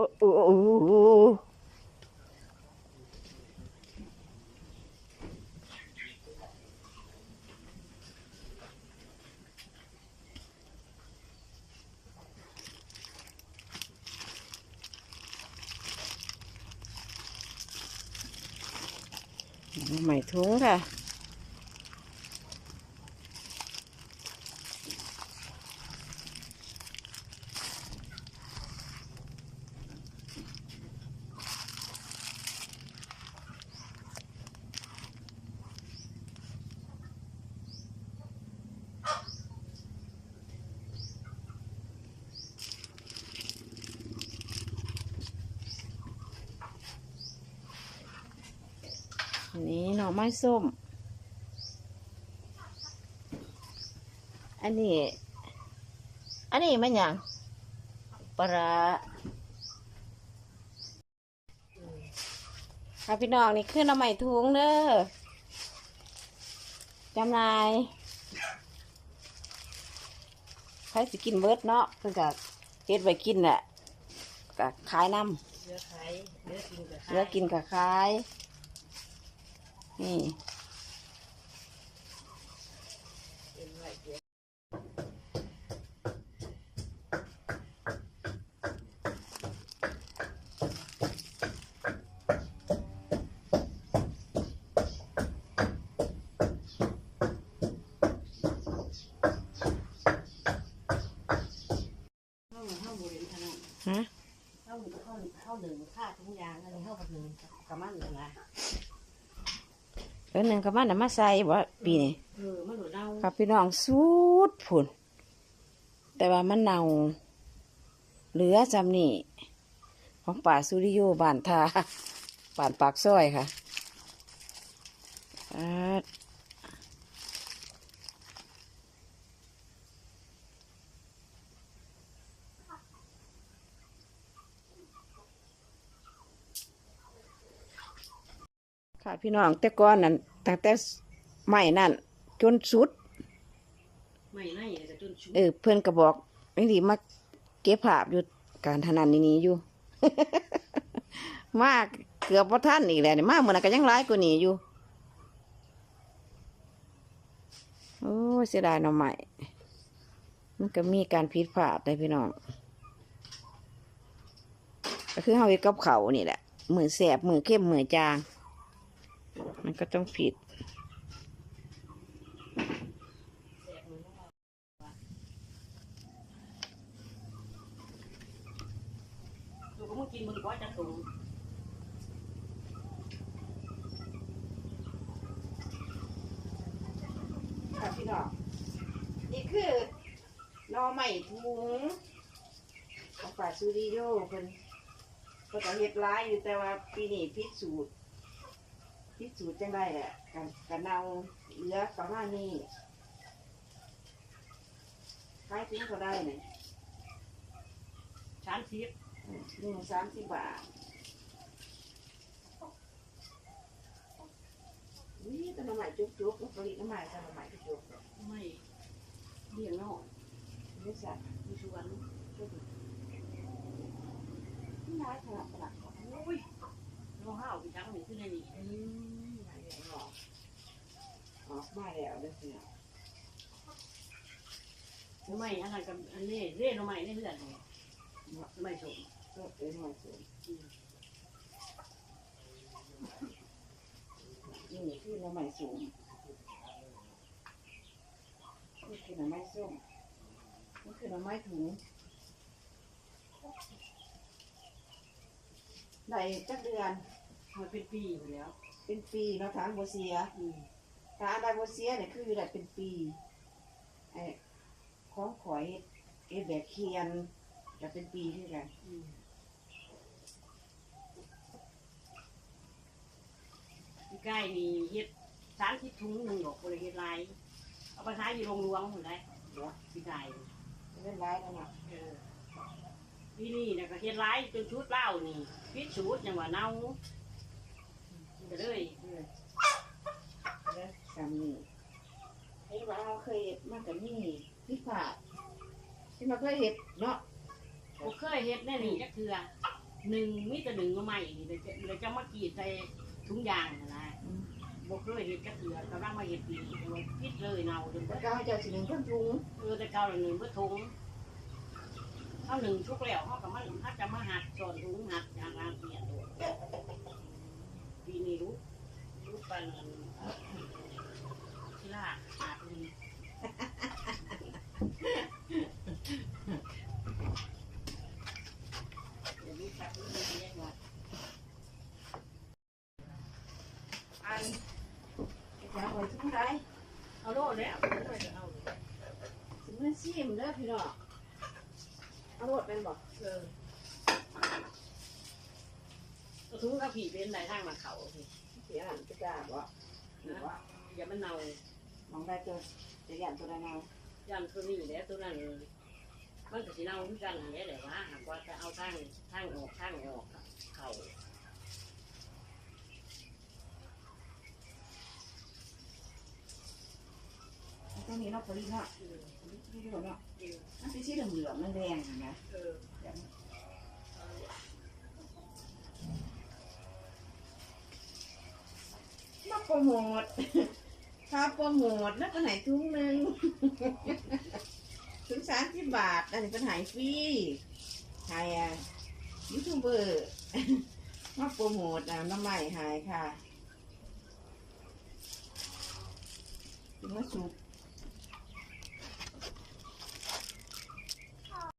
อ้โอ้โอ้โอ้ใหม่ถุงค่ะอันนี้หน่อไม้ส้ม อันนี้ อันนี้มันหยังปลาร้าค่ะพี่น้องนี่คือหน่อไม้ทุงเด้อจำหนายใครสิกินเบิดเนาะเพิ่นก็เฮ็ดไว้กินแหละก็ขายน้ำเลือไข่เลือกินกับเหลือกินกับขาย นี่ฮะ เข้าเข้าเข้าหนึ่งค่าทุกอย่างอะไรเข้ากับหนึ่งกับมันเลยนะ เออหนึ่งกับมันน่ะมาใส่บ่ปีนี้เออมันหลุดเน่าครับพี่น้องสูดผุนแต่ว่ามันเน่าเหลือจำนี่ของป่าสุริโยบ้านทาบ้านปากซอยค่ะ ค่ะพี่น้องแต่ก่อนนั่นตั้งแต่ใหม่นั่นจนสุด ไม่ไล่แต่จนชุบเออเพื่อนก็บอกนี่ดีมาเก็บภาพอยู่การทนันนี่นี้อยู่ มากเกือบพอท่านอีกแล้วนี่มากเหมือนนนก็ยังร้ายกว่านี้อยู่โอ้ยเสียดายหน่อใหม่มันก็มีการผิดพลาดได้พี่น้องก็คือเฮาเฮ็ดกับเขาวนี่แหละมือแสบมือเข้มมือจาง มันก็ต้องผิดดูก็มึงกินมึงก็จะตุงค่ะพี่น้องนี่คือหนอใหม่ถุงของป่าซูริโยเพิ่นก็จะเฮ็ดร้ายอยู่แต่ว่าปีนี้พิสูจน์ พิสูจน์จังได้แหละกันกันเนาเหลือประมาณนี้ขายถึงก็ได้เนี่ยชานทิพย์หนึ่งสามสิบบาทนี่แต่หน่อใหม่จุกๆแล้วผลิตหน่อใหม่แต่หน่อใหม่จุกไม่เลี้ยงนอกๆนี่สัตว์มีชวน ที่ร้ายขนาดขนาดของ โอ้ยน้องห้าวไปจังนี่ขึ้นในนี่ อืมหลายอย่างออกออก มาแล้วเด้อพี่น้องไม่อันนั้นกับอันนี้เรียนใหม่ในเรื่องนี่ไม่ชมก็เป็นหน่อยสูงนี่คือหน้ำไม้สูงนี่คือหน้ำไม้ส้มนี่คือหน้ำไม้ถุงได้จักเดือนมันเป็นปีอยู่แล้ว เป็นปีเนาะทางโบเซีย อืม ทางไดโบเซียเนี่ยคืออยู่ได้เป็นปีไอ้ของข่อยเอดแบบเคียนจะเป็นปีที่กันอืมใกล้นี่เฮ็ดสามสิบถุงหนึ่งดอกบริเฮ็ดลายเอาไปขายอยู่โรงรวงหมดเลยเดี๋ยวพี่ไก่เล่นร้ายแล้วเนาะเออพี่นี่นะก็เฮ็ดร้ายจนชุดเหล้านี่พิษชุดอย่างว่าเน่าก็เลย เออแล้วสามีเห็นว่าเราเคยเห็ดมากกับนี่พิพาทที่มาเคยเห็ดเนาะบ่เคยเฮ็ดแน่นี่จักเทื่อเหนึ่งมิแต่หนึ่งก็ไม่นี่เลยจะเลยจะมากรีดใส่ถุงยางนะนะบกเลยเห็ดกระเถือกำลังมาเห็ดปีนี่มันพิษเลยเนาจนแล้วก็ให้เจ้าสิหนึ่งเครื่องปรุงเออแต่เก่าหนึ่งเมื่อทุงเขาหนึ่งชุกแล้วเขากับมันถ้าจะมาหัดสอนถุงหัดงานงานเปลี่ยนตัวปีนี้รู้รู้ปันที่ ล่าอาบลีเดี๋ยวนี้ครับนี่เรียกว่าอันจะเอาไปทุ่งไรเอาโลดแล้วเอาโลดจะเอาเลยสิมันซีมเด้อพี่น้องเอารถเป็นบอกเออเอาถุงกระผีเป็นไหนทางมาเขาสิเสียหันจะกล้าบ่หรือว่าอย่ามันเน่า มองได้ตัวจะยันตัวใดเนายันตัวนี้แหล้วตัวนั้นมันก็สิเน่าทุกกันอย่างนี้แหละว่าหากว่าจะเอาทางทางออกทางออกเขาตรงนี้เนาะพอดีเนาะเออนี่ด้วยเนาะเออมันเป็นสีเหลืองเหลืองๆแดงๆนะเออมาโปรโมท ค่าโปรโมทแล้วก็ไหนทุ่งหนึ่งถึงสามสิบบาทอันนี้เป็นหายฟรีหายอะยูทูบเบอร์มาโปรโมทอะน้ำใหม่หายค่ะมาสุก